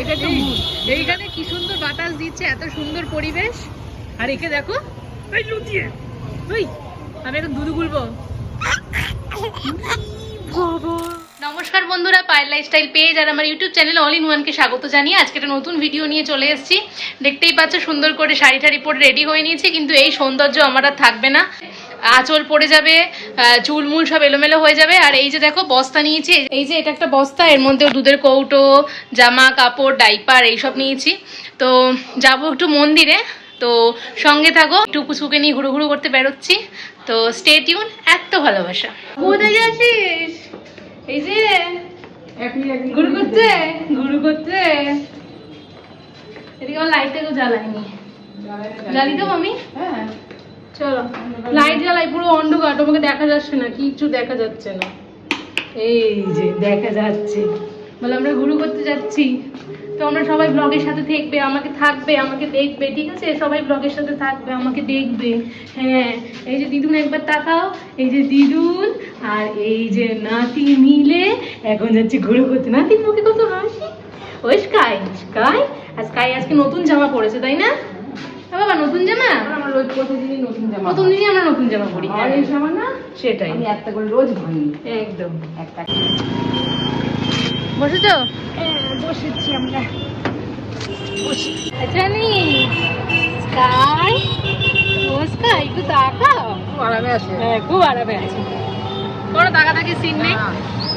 এটা তো এইখানে কি সুন্দর বাতাস দিচ্ছে এত সুন্দর পরিবেশ। আর একে দেখো এই লুটিয়ে ওই আমি এখন দুধু গুলবো। নমস্কার বন্ধুরা পায়ের লাইফস্টাইল পেজ আর আমার ইউটিউব চ্যানেল অল ইন ওয়ানকে স্বাগত জানিয়ে আজকে একটা নতুন ভিডিও নিয়ে চলে এসেছি। দেখতেই পাচ্ছ সুন্দর করে শাড়ি টাড়ি পরে রেডি হয়ে নিয়েছি কিন্তু এই সৌন্দর্য আমার আর থাকবে না। আঁচল পড়ে যাবে চুলমুল সব এলোমেলো হয়ে যাবে। আর এই যে দেখো বস্তা নিয়েছি। এই যে এটা একটা বস্তা এর মধ্যেও দুধের কৌটো জামা কাপড় ডাইপার এইসব নিয়েছি। তো যাব একটু মন্দিরে। তো সঙ্গে থাকো একটু কুচুকে নিয়ে ঘুরু ঘুরু করতে বেরোচ্ছি। তো স্টে টিউন এত ভালোবাসা। কোথায় যাচ্ছিস? এই যে গুরু করতে গুরু করতে। এদিকে আমার লাইটটা তো জ্বালাইনি জ্বালি তো মামি। হ্যাঁ। চলো লাইট জ্বালাই পুরো অন্ধকার তোমাকে দেখা যাচ্ছে না কিচ্ছু দেখা যাচ্ছে না। এই যে দেখা যাচ্ছে। বলে আমরা ঘুরু করতে যাচ্ছি। তো আমরা সবাই ব্লগের সাথে থাকবে আমাকে থাকবে আমাকে দেখবে ঠিক আছে? সবাই ব্লগের সাথে থাকবে আমাকে দেখবে। হ্যাঁ এই যে দিদুন একবার তাকাও এই যে দিদুন আর এই যে নাতি মিলে এখন যাচ্ছে ঘুরু করতে। নাতির মুখে কত হাসি? ওই স্কাই স্কাই আর স্কাই আজকে নতুন জামা পরেছে তাই না? বাবা নতুন জামা? আমরা রোজ প্রতিদিনই নতুন জামা প্রথম দিনই আমরা নতুন জামা পরি। আর এই জামা না সেটাই। আমি একটা করে রোজ ভাঙি। একদম। একটা। বসেছো? বসেছি আমরা। আচ্ছা নি স্কাই। ও স্কাই একটু তাকাও। খুব আরামে আছে। হ্যাঁ খুব আরামে আছে। কোনো তাকাতাকি সিন নেই।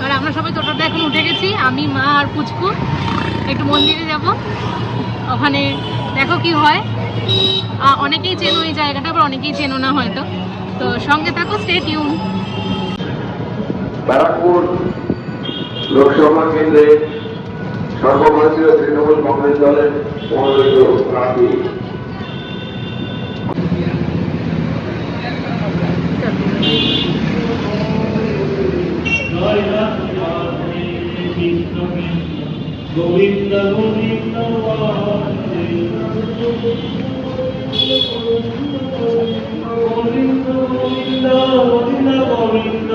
আর আমরা সবাই টোটোতে এখন উঠে গেছি আমি মা আর পুচকু। একটু মন্দিরে যাব। ওখানে দেখো কি হয়। অনেকেই চেনো এই জায়গাটা আবার অনেকেই চেনো না হয়তো। তো সঙ্গে থাকো স্টে টিউন ব্যারাকপুর লোকসভা কেন্দ্রে সর্বভারতীয় তৃণমূল কংগ্রেস দলের মনোনীত প্রার্থী। গোবিন্দ গোবিন্দ গোবিন্দ গোবিন্দ গোবিন্দ গোবিন্দ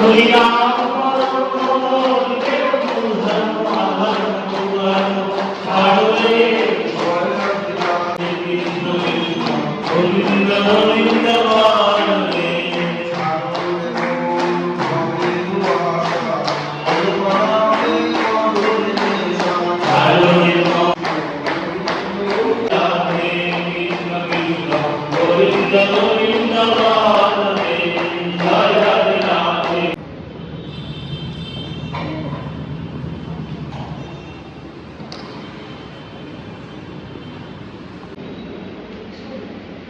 হরি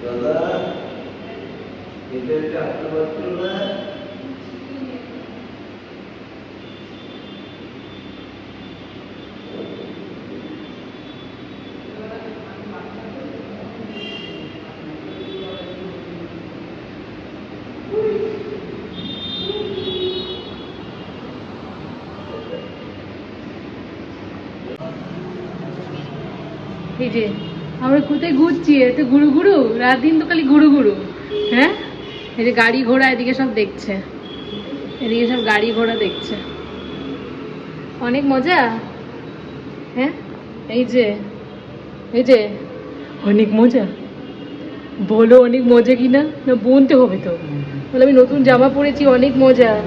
দাদা এটা চারটে বছর না এই যে আমরা কোথায় ঘুরছি? এতে গুরু গুরু রাত দিন তো খালি গুরু গুরু হ্যাঁ? এই যে গাড়ি ঘোড়া, এদিকে সব দেখছে। এদিকে সব গাড়ি ঘোড়া দেখছে। অনেক মজা? হ্যাঁ? এই যে এই যে, অনেক মজা? বলো অনেক মজা কিনা? না বলতে হবে তো। বলে আমি নতুন জামা পরেছি, অনেক মজা।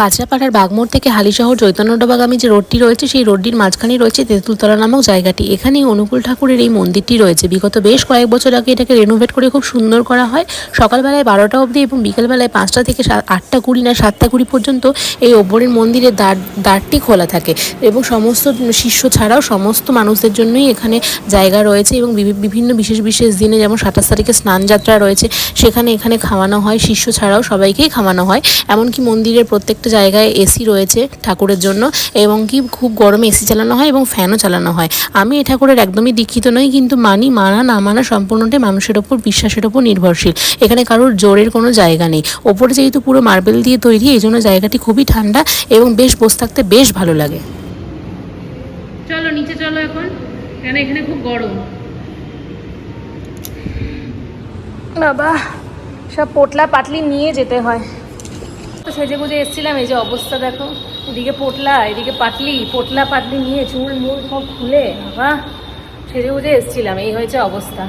কাঁচরাপাড়ার বাগমোড় থেকে হালিশহর চৈতন্যডোবাগামী যে রোডটি রয়েছে, সেই রোডটির মাঝখানেই রয়েছে তেঁতুলতলা নামক জায়গাটি। এখানেই অনুকূল ঠাকুরের এই মন্দিরটি রয়েছে। বিগত বেশ কয়েক বছর আগে এটাকে রেনোভেট করে খুব সুন্দর করা হয়। সকালবেলায় বারোটা অবধি এবং বিকেলবেলায় পাঁচটা থেকে আটটা কুড়ি না সাতটা কুড়ি পর্যন্ত এই ওপরের মন্দিরের দ্বার, দ্বারটি খোলা থাকে এবং সমস্ত শিষ্য ছাড়াও সমস্ত মানুষদের জন্যই এখানে জায়গা রয়েছে এবং বিভিন্ন বিশেষ বিশেষ দিনে যেমন সাতাশ তারিখে স্নান যাত্রা রয়েছে, সেখানে এখানে খাওয়ানো হয়, শিষ্য ছাড়াও সবাইকেই খাওয়ানো হয়। এমনকি মন্দিরের প্রত্যেকটা জায়গায় এসি রয়েছে ঠাকুরের জন্য এবং কি খুব গরমে এসি চালানো হয় এবং ফ্যানও চালানো হয়। আমি এ ঠাকুরের একদমই দীক্ষিত নই কিন্তু মানি মানা না মানা সম্পূর্ণটাই মানুষের ওপর বিশ্বাসের ওপর নির্ভরশীল। এখানে কারোর জোরের কোনো জায়গা নেই। ওপরে যেহেতু পুরো মার্বেল দিয়ে তৈরি এই জন্য জায়গাটি খুবই ঠান্ডা এবং বেশ বসে থাকতে বেশ ভালো লাগে। চলো নিচে চলো এখন কেন এখানে খুব গরম? বাবা সব পোটলা পাটলি নিয়ে যেতে হয়। তো সেজে গুজে এসেছিলাম এই যে অবস্থা দেখো। এদিকে পোটলা এদিকে পাটলি পোটলা পাটলি নিয়ে চুল মুল সব খুলে বাবা সেজে গুজে এসেছিলাম এই হয়েছে অবস্থা।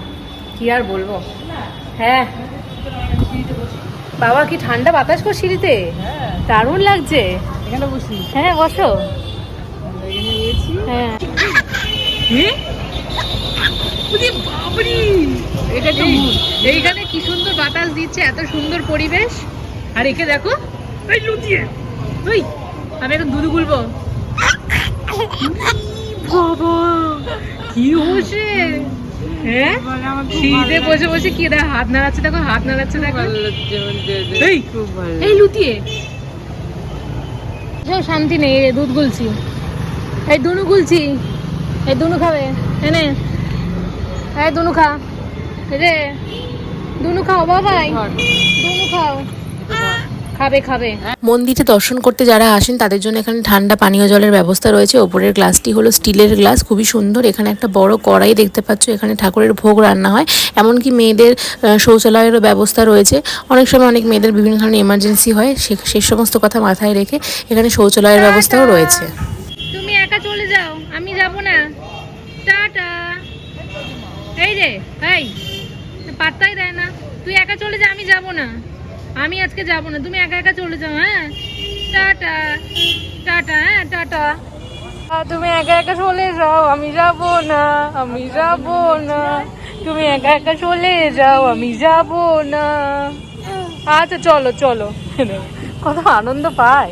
কি আর বলব? হ্যাঁ। বাবা কি ঠান্ডা বাতাস কর সিঁড়িতে? দারুণ লাগছে। এখানে বসি। হ্যাঁ বসো। এখানে হ্যাঁ এটা তো এইখানে কি সুন্দর বাতাস দিচ্ছে এত সুন্দর পরিবেশ। আর একে দেখো এই লুচিয়ে ওই আমি এখন দুধ গুলবো। বাবা কি হচ্ছে হ্যাঁ? শীতে বসে বসে কি দেখো হাত নাড়াচ্ছে দেখো হাত নাড়াচ্ছে দেখো। এই খুব এই লুতিয়ে শান্তি নেই এই দুধ গুলছি। এই দুনু গুলছি। এই দুনু খাবে এনে এই দুনু খা। এই রে দুনু খাও বাবাই। দুনু খাও। খাবে খাবে। মন্দিরে দর্শন করতে যারা আসেন তাদের জন্য এখানে ঠান্ডা পানীয় জলের ব্যবস্থা রয়েছে। ওপরের গ্লাসটি হলো স্টিলের গ্লাস খুবই সুন্দর। এখানে একটা বড় কড়াই দেখতে পাচ্ছ এখানে ঠাকুরের ভোগ রান্না হয়। এমনকি মেয়েদের শৌচালয়েরও ব্যবস্থা রয়েছে। অনেক সময় অনেক মেয়েদের বিভিন্ন ধরনের এমার্জেন্সি হয় সে সমস্ত কথা মাথায় রেখে এখানে শৌচালয়ের ব্যবস্থাও রয়েছে। তুমি একা চলে যাও আমি যাব না। টাটা। এই রে এই পাত্তাই দেয় না। তুই একা চলে যা আমি যাব না। আমি আজকে যাব না। তুমি একা একা চলে যাও হ্যাঁ? টাটা। টাটা হ্যাঁ? টাটা। তুমি একা একা চলে যাও, আমি যাব না, আমি যাব না। তুমি একা একা চলে যাও, আমি যাব না। আচ্ছা চলো চলো। কত আনন্দ পায়।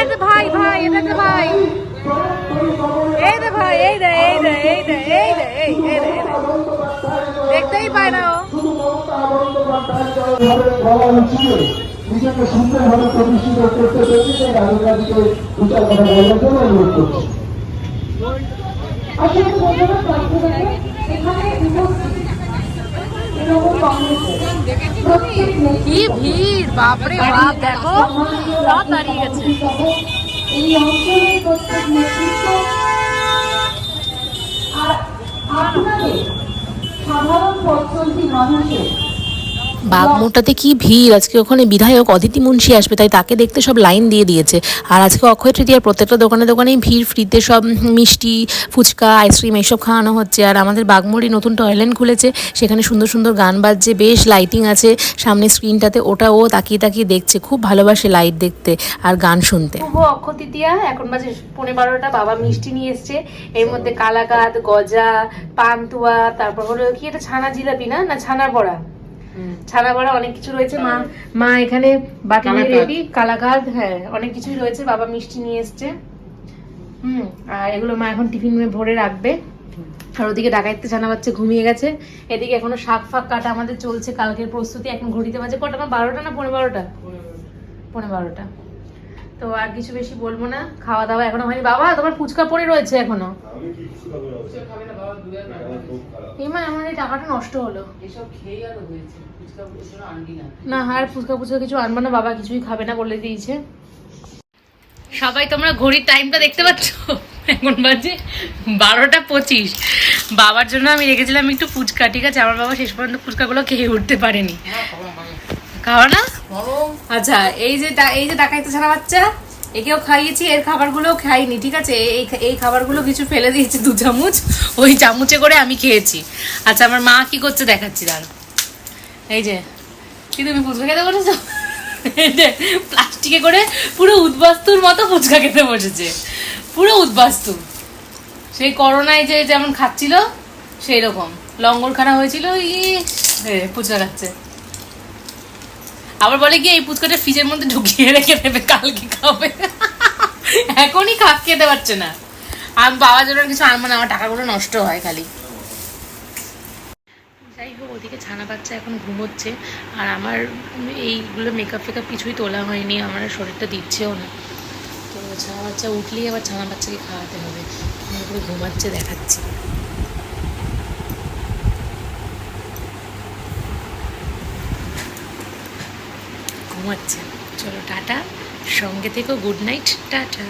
এটা ভাই ভাই এটা যে ভাই। এই দে ভাই, এই দে এই দে এই দে এই দে এই এই দে দেখতেই পায় না নিজেকে প্রতিষ্ঠিত তৃণমূল কি ভিড় বাপরে বাপ দেখো সব দাঁড়িয়ে গেছে। এই অঞ্চলের প্রত্যেক নেতৃত্ব আর আপনাদের সাধারণ পথচলতি মানুষের বাগমোটাতে কি ভিড়? আজকে ওখানে বিধায়ক অদিতি মুন্সি আসবে, তাই তাকে দেখতে সব লাইন দিয়ে দিয়েছে। আর আজকে অক্ষয় তৃতীয়ার প্রত্যেকটা দোকানে দোকানেই ভিড়, ফ্রিতে সব মিষ্টি, ফুচকা, আইসক্রিম এইসব খাওয়ানো হচ্ছে। আর আমাদের বাগমোড়ি নতুন টয়লেট খুলেছে, সেখানে সুন্দর সুন্দর গান বাজছে, বেশ লাইটিং আছে। সামনে স্ক্রিনটাতে ওটা ও তাকিয়ে তাকিয়ে দেখছে, খুব ভালোবাসে লাইট দেখতে আর গান শুনতে। অক্ষয় তৃতীয়া, এখন বাজে পনেরো বারোটা, বাবা মিষ্টি নিয়ে এসছে। এর মধ্যে কালাকাদ, গজা, পান্তুয়া, তারপর হলো কি, এটা ছানা জিলাপি না? না, ছানার বড়া? ছানা বড়া অনেক কিছু রয়েছে মা। মা এখানে বাটি রেডি কালাকাদ হ্যাঁ অনেক কিছুই রয়েছে। বাবা মিষ্টি নিয়ে এসছে। হুম আর এগুলো মা এখন টিফিন ভরে রাখবে। আর ওদিকে ডাকাইতে ছানা বাচ্চা ঘুমিয়ে গেছে। এদিকে এখনও শাক ফাক কাটা আমাদের চলছে। কালকের প্রস্তুতি এখন ঘড়িতে বাজে কটা না বারোটা না পনেরো বারোটা? পনেরো বারোটা। তো আর কিছু বেশি বলব না। খাওয়া দাওয়া এখনও হয়নি। বাবা তোমার ফুচকা পড়ে রয়েছে এখনও। এমা আমার এই টাকাটা নষ্ট হলো। না। আর ফুচকা ফুচকা কিছু আনব না বাবা কিছুই খাবে না বলে দিয়েছে। সবাই তোমরা ঘড়ির টাইমটা দেখতে পাচ্ছ? এখন বাজে বারোটা পঁচিশ। বাবার জন্য আমি রেখেছিলাম একটু ফুচকা ঠিক আছে? আমার বাবা শেষ পর্যন্ত ফুচকাগুলো খেয়ে উঠতে পারেনি। খাওয়া না? আচ্ছা এই যে এই যে ডাকাইতে ছাড়া বাচ্চা একেও খাইয়েছি এর খাবারগুলোও খাইনি ঠিক আছে? এই এই খাবারগুলো কিছু ফেলে দিয়েছে দু চামচ ওই চামচে করে আমি খেয়েছি। আচ্ছা আমার মা কি করছে দেখাচ্ছি দাঁড়া এই যে কি তুমি ফুচকা খেতে যে প্লাস্টিকে করে পুরো উদ্বাস্তুর মতো ফুচকা খেতে বসেছে। পুরো উদ্বাস্তু। সেই করোনায় যে যেমন খাচ্ছিল সেই রকম লঙ্গরখানা হয়েছিল ইস এ, ফুচকা খাচ্ছে। আবার বলে কি এই পুচকাটা ফ্রিজের মধ্যে ঢুকিয়ে রেখে দেবে, কালকে খাবে। এখনই খাপ খেতে পারছে না। আমি বাবার জন্য কিছু আনব না আমার টাকাগুলো নষ্ট হয় খালি। যাই হোক, ওদিকে ছানা বাচ্চা এখন ঘুমোচ্ছে, আর আমার এইগুলো মেকআপ ফেকআপ কিছুই তোলা হয়নি, আমার শরীরটা দিচ্ছেও না। তো ছানা বাচ্চা উঠলেই আবার ছানা বাচ্চাকে খাওয়াতে হবে। ঘুমাচ্ছে, দেখাচ্ছি। ঘুমাচ্ছে। চলো টাটা। সঙ্গে থেকো গুড নাইট টাটা।